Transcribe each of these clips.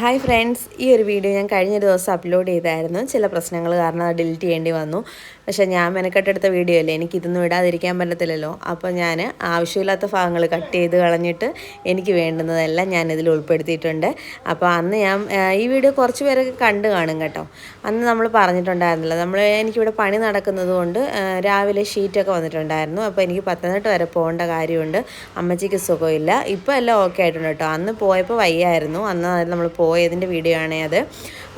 Hi friends ഈ ഒരു video ഞാൻ കഴിഞ്ഞ ദിവസം അപ്ലോഡ് ചെയ്തായിരുന്നു. ചില പ്രശ്നങ്ങൾ കാരണം അത് ഡിലീറ്റ് ചെയ്യേണ്ടി വന്നു. പക്ഷേ ഞാൻ മെനക്കെട്ടെടുത്ത വീഡിയോ അല്ലേ? എനിക്ക് ഇതൊന്നും ഇടാതിരിക്കാൻ പറ്റത്തില്ലല്ലോ. അപ്പോൾ ഞാൻ ആവശ്യമില്ലാത്ത ഭാഗങ്ങൾ കട്ട് ചെയ്ത് കളഞ്ഞിട്ട് എനിക്ക് വേണ്ടുന്നതെല്ലാം ഞാൻ ഇതിൽ ഉൾപ്പെടുത്തിയിട്ടുണ്ട്. അപ്പോൾ അന്ന് ഞാൻ ഈ വീഡിയോ കുറച്ച് പേരൊക്കെ കണ്ടു കാണും കേട്ടോ. അന്ന് നമ്മൾ പറഞ്ഞിട്ടുണ്ടായിരുന്നില്ല നമ്മൾ എനിക്കിവിടെ പണി നടക്കുന്നത് കൊണ്ട് രാവിലെ ഷീറ്റൊക്കെ വന്നിട്ടുണ്ടായിരുന്നു. അപ്പോൾ എനിക്ക് പത്തനംതിട്ട വരെ പോകേണ്ട കാര്യമുണ്ട്. അമ്മച്ചിക്ക് സുഖമില്ല. ഇപ്പോൾ എല്ലാം ഓക്കെ ആയിട്ടുണ്ട് കേട്ടോ. അന്ന് പോയപ്പോൾ വയ്യായിരുന്നു. അന്ന് നമ്മൾ പോയതിന്റെ വീഡിയോ ആണേ അത്.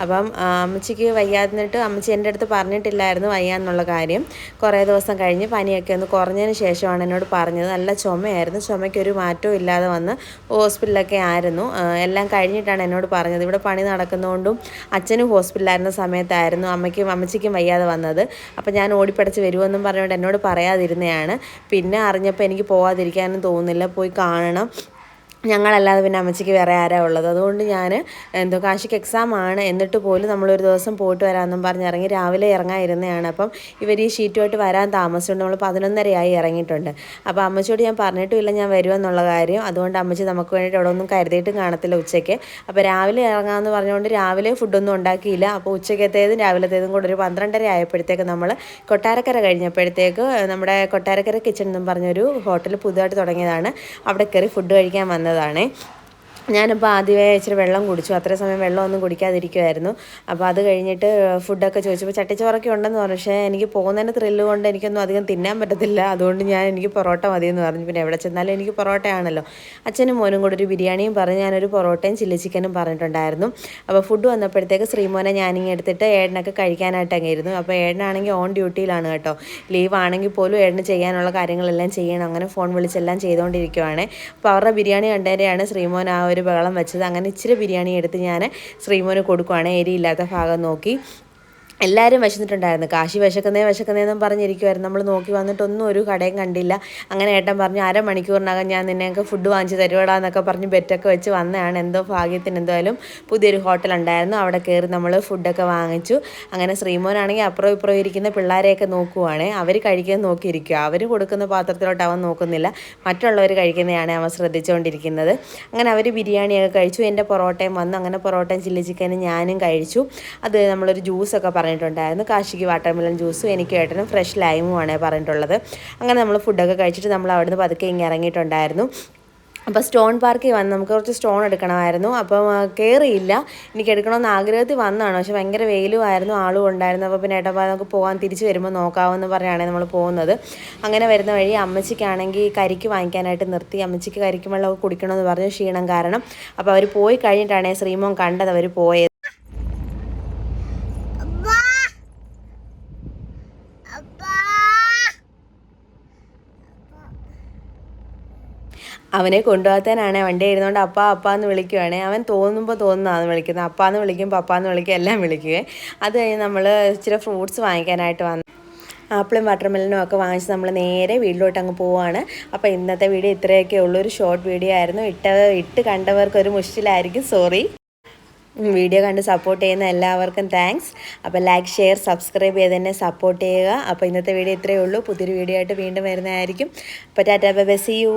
അപ്പം അമ്മച്ചിക്ക് വയ്യാതിന്നിട്ട് അമ്മച്ചി എന്റെ അടുത്ത് പറഞ്ഞിട്ടില്ലായിരുന്നു വയ്യാന്നുള്ള കാര്യം. കുറേ ദിവസം കഴിഞ്ഞ് പനിയൊക്കെ ഒന്ന് കുറഞ്ഞതിന് ശേഷമാണ് എന്നോട് പറഞ്ഞത്. നല്ല ചുമയായിരുന്നു. ചുമയ്ക്ക് ഒരു മാറ്റവും ഇല്ലാതെ വന്ന് ഹോസ്പിറ്റലൊക്കെ ആയിരുന്നു. എല്ലാം കഴിഞ്ഞിട്ടാണ് എന്നോട് പറഞ്ഞത്. ഇവിടെ പണി നടക്കുന്നതുകൊണ്ടും അച്ഛനും ഹോസ്പിറ്റലായിരുന്ന സമയത്തായിരുന്നു അമ്മയ്ക്കും അമ്മച്ചിക്കും വയ്യാതെ വന്നത്. അപ്പം ഞാൻ ഓടിപ്പടച്ച് വരുമെന്നും പറഞ്ഞുകൊണ്ട് എന്നോട് പറയാതിരുന്നതാണ് പിന്നെ അറിഞ്ഞപ്പോൾ എനിക്ക് പോവാതിരിക്കാനും തോന്നുന്നില്ല. പോയി കാണണം. ഞങ്ങളല്ലാതെ പിന്നെ അമ്മച്ചിക്ക് വേറെ ആരാ ഉള്ളത്? അതുകൊണ്ട് ഞാൻ എന്തോ കാശിക്ക് എക്സാം ആണ്. എന്നിട്ട് പോലും നമ്മളൊരു ദിവസം പോയിട്ട് വരാമെന്നും പറഞ്ഞ് ഇറങ്ങി രാവിലെ ഇറങ്ങാതിരുന്നതാണ്. അപ്പം ഇവർ ഈ ഷീറ്റുമായിട്ട് വരാൻ താമസിച്ചുകൊണ്ട് നമ്മൾ പതിനൊന്നരയായി ഇറങ്ങിയിട്ടുണ്ട്. അപ്പോൾ അമ്മച്ചിയോട് ഞാൻ പറഞ്ഞിട്ടുമില്ല ഞാൻ വരുമെന്നുള്ള കാര്യം. അതുകൊണ്ട് അമ്മച്ചി നമുക്ക് വേണ്ടിയിട്ട് അവിടെ ഒന്നും കരുതിയിട്ടും കാണത്തില്ല ഉച്ചയ്ക്ക്. അപ്പോൾ രാവിലെ ഇറങ്ങാമെന്ന് പറഞ്ഞുകൊണ്ട് രാവിലെ ഫുഡൊന്നും ഉണ്ടാക്കിയില്ല. അപ്പോൾ ഉച്ചക്കത്തേതും രാവിലത്തേതും കൂടെ ഒരു പന്ത്രണ്ടര ആയപ്പോഴത്തേക്ക് നമ്മൾ കൊട്ടാരക്കര കഴിഞ്ഞപ്പോഴത്തേക്ക് നമ്മുടെ കൊട്ടാരക്കര കിച്ചൺ എന്നും പറഞ്ഞൊരു ഹോട്ടൽ പുതുതായിട്ട് തുടങ്ങിയതാണ്. അവിടെ കയറി ഫുഡ് കഴിക്കാൻ വന്നതാണേ ഞാനിപ്പോൾ ആദ്യമേ ഇച്ചിരി വെള്ളം കുടിച്ചു. അത്ര സമയം വെള്ളമൊന്നും കുടിക്കാതിരിക്കുമായിരുന്നു അപ്പോൾ അത് കഴിഞ്ഞിട്ട് ഫുഡൊക്കെ ചോദിച്ചപ്പോൾ ചട്ടിച്ചോറൊക്കെ ഉണ്ടെന്ന് പറഞ്ഞു. പക്ഷേ എനിക്ക് പോകുന്നതിന് ത്രില്ല് കൊണ്ട് എനിക്കൊന്നും അധികം തിന്നാൻ പറ്റത്തില്ല. അതുകൊണ്ട് ഞാൻ എനിക്ക് പൊറോട്ട മതിയെന്ന് പറഞ്ഞു. പിന്നെ എവിടെ ചെന്നാലും എനിക്ക് പൊറോട്ടയാണല്ലോ. അച്ഛനും മോനും കൂടെ ഒരു ബിരിയാണിയും പറഞ്ഞ് ഞാനൊരു പൊറോട്ടയും ചില്ലി ചിക്കനും പറഞ്ഞിട്ടുണ്ടായിരുന്നു. അപ്പോൾ ഫുഡ് വന്നപ്പോഴത്തേക്ക് ശ്രീമോനെ ഞാനിങ്ങനെ എടുത്തിട്ട് ഏടനൊക്കെ കഴിക്കാനായിട്ട് അങ്ങായിരുന്നു അപ്പോൾ ഏടനാണെങ്കിൽ ഓൺ ഡ്യൂട്ടിയിലാണ് കേട്ടോ. ലീവ് ആണെങ്കിൽ പോലും ഏടന് ചെയ്യാനുള്ള കാര്യങ്ങളെല്ലാം ചെയ്യണം. അങ്ങനെ ഫോൺ വിളിച്ചെല്ലാം ചെയ്തുകൊണ്ടിരിക്കുവാണ് അപ്പോൾ അവരുടെ ബിരിയാണി കണ്ടേരെയാണ് ശ്രീമോൻ ആ ഒരു ബഹളം വെച്ചത്. അങ്ങനെ ഇച്ചിരി ബിരിയാണി എടുത്ത് ഞാൻ ശ്രീമോന് കൊടുക്കുവാണ്. എരിയില്ലാത്ത ഭാഗം നോക്കി. എല്ലാവരും വിശന്നിട്ടുണ്ടായിരുന്നു. കാശി വിശക്കുന്നേ വിശക്കുന്നേന്നും പറഞ്ഞിരിക്കുമായിരുന്നു നമ്മൾ നോക്കി വന്നിട്ടൊന്നും ഒരു കടയും കണ്ടില്ല. അങ്ങനെ ഏട്ടൻ പറഞ്ഞു അരമണിക്കൂറിനകം ഞാൻ നിന്നെയൊക്കെ ഫുഡ് വാങ്ങിച്ച് തരുവടാ എന്നൊക്കെ പറഞ്ഞ് ബെറ്റൊക്കെ വെച്ച് വന്നതാണ്. എന്തോ ഭാഗ്യത്തിന് എന്തായാലും പുതിയൊരു ഹോട്ടൽ ഉണ്ടായിരുന്നു. അവിടെ കയറി നമ്മൾ ഫുഡൊക്കെ വാങ്ങിച്ചു. അങ്ങനെ ശ്രീമോനാണെങ്കിൽ അപ്പുറം ഇപ്പുറം ഇരിക്കുന്ന പിള്ളേരെയൊക്കെ നോക്കുവാണേ. അവർ കഴിക്കാൻ നോക്കിയിരിക്കുക അവർ കൊടുക്കുന്ന പാത്രത്തിലോട്ട് അവൻ നോക്കുന്നില്ല. മറ്റുള്ളവർ കഴിക്കുന്നതാണ് അവൻ ശ്രദ്ധിച്ചുകൊണ്ടിരിക്കുന്നത് അങ്ങനെ അവർ ബിരിയാണിയൊക്കെ കഴിച്ചു. എന്റെ പൊറോട്ടയും വന്നു. അങ്ങനെ പൊറോട്ടയും ചില്ലി ചിക്കനും ഞാനും കഴിച്ചു. അത് നമ്മളൊരു ജ്യൂസൊക്കെ പറഞ്ഞിട്ടുണ്ടായിരുന്നു. കാശിക്ക് വാട്ടർമെലൺ ജ്യൂസും എനിക്ക് ഏട്ടനും ഫ്രഷ് ലൈമുമാണ് പറഞ്ഞിട്ടുള്ളത്. അങ്ങനെ നമ്മൾ ഫുഡൊക്കെ കഴിച്ചിട്ട് നമ്മൾ അവിടുന്ന് പതുക്കെ ഇങ്ങനെ ഇറങ്ങിയിട്ടുണ്ടായിരുന്നു അപ്പോൾ സ്റ്റോൺ പാർക്കിൽ വന്ന് നമുക്ക് കുറച്ച് സ്റ്റോൺ എടുക്കണമായിരുന്നു. അപ്പം കയറിയില്ല എനിക്ക് എടുക്കണമെന്ന് ആഗ്രഹത്തിൽ വന്നതാണ്. പക്ഷെ ഭയങ്കര വെയിലുമായിരുന്നു ആളും ഉണ്ടായിരുന്നു. അപ്പോൾ പിന്നെ ഏട്ടപ്പാ നമുക്ക് പോകാൻ തിരിച്ചു വരുമ്പോൾ നോക്കാമെന്ന് പറഞ്ഞാണ് നമ്മൾ പോകുന്നത്. അങ്ങനെ വരുന്ന വഴി അമ്മച്ചിക്കാണെങ്കിൽ കരിക്ക് വാങ്ങിക്കാനായിട്ട് നിർത്തി. അമ്മച്ചിക്ക് കരിക്കും വെള്ളമൊക്കെ കുടിക്കണമെന്ന് പറഞ്ഞു ക്ഷീണം കാരണം. അപ്പോൾ അവർ പോയി കഴിഞ്ഞിട്ടാണ് ശ്രീമോൻ കണ്ടത് അവർ പോയത്. അവനെ കൊണ്ടുപോകാത്തതിനാണ് വണ്ടി ഇരുന്നുകൊണ്ട് അപ്പ അപ്പ എന്ന് വിളിക്കുവാണേ. അവൻ തോന്നുമ്പോൾ തോന്നുന്നതാണ് വിളിക്കുന്നത് അപ്പ എന്ന് വിളിക്കും പപ്പ എന്ന് വിളിക്കും എല്ലാം വിളിക്കുകയെ അത് കഴിഞ്ഞ് നമ്മൾ ഇച്ചിരി ഫ്രൂട്ട്സ് വാങ്ങിക്കാനായിട്ട് വന്നു ആപ്പിളും വാട്ടർമെലനും ഒക്കെ വാങ്ങിച്ച് നമ്മൾ നേരെ വീട്ടിലോട്ട് അങ്ങ് പോവാണ്. അപ്പോൾ ഇന്നത്തെ വീഡിയോ ഇത്രയൊക്കെ ഉള്ളൂ. ഒരു ഷോർട്ട് വീഡിയോ ആയിരുന്നു. ഇട്ട ഇട്ട് കണ്ടവർക്ക് ഒരു മുഷിലായിരിക്കും സോറി വീഡിയോ കണ്ട് സപ്പോർട്ട് ചെയ്യുന്ന എല്ലാവർക്കും താങ്ക്സ് അപ്പോൾ ലൈക്ക് ഷെയർ സബ്സ്ക്രൈബ് ചെയ്ത് തന്നെ സപ്പോർട്ട് ചെയ്യുക. അപ്പോൾ ഇന്നത്തെ വീഡിയോ ഇത്രയേ ഉള്ളൂ. പുതിയൊരു വീഡിയോ ആയിട്ട് വീണ്ടും വരുന്നതായിരിക്കും. അപ്പോൾ ടാറ്റാ ബൈ സി യു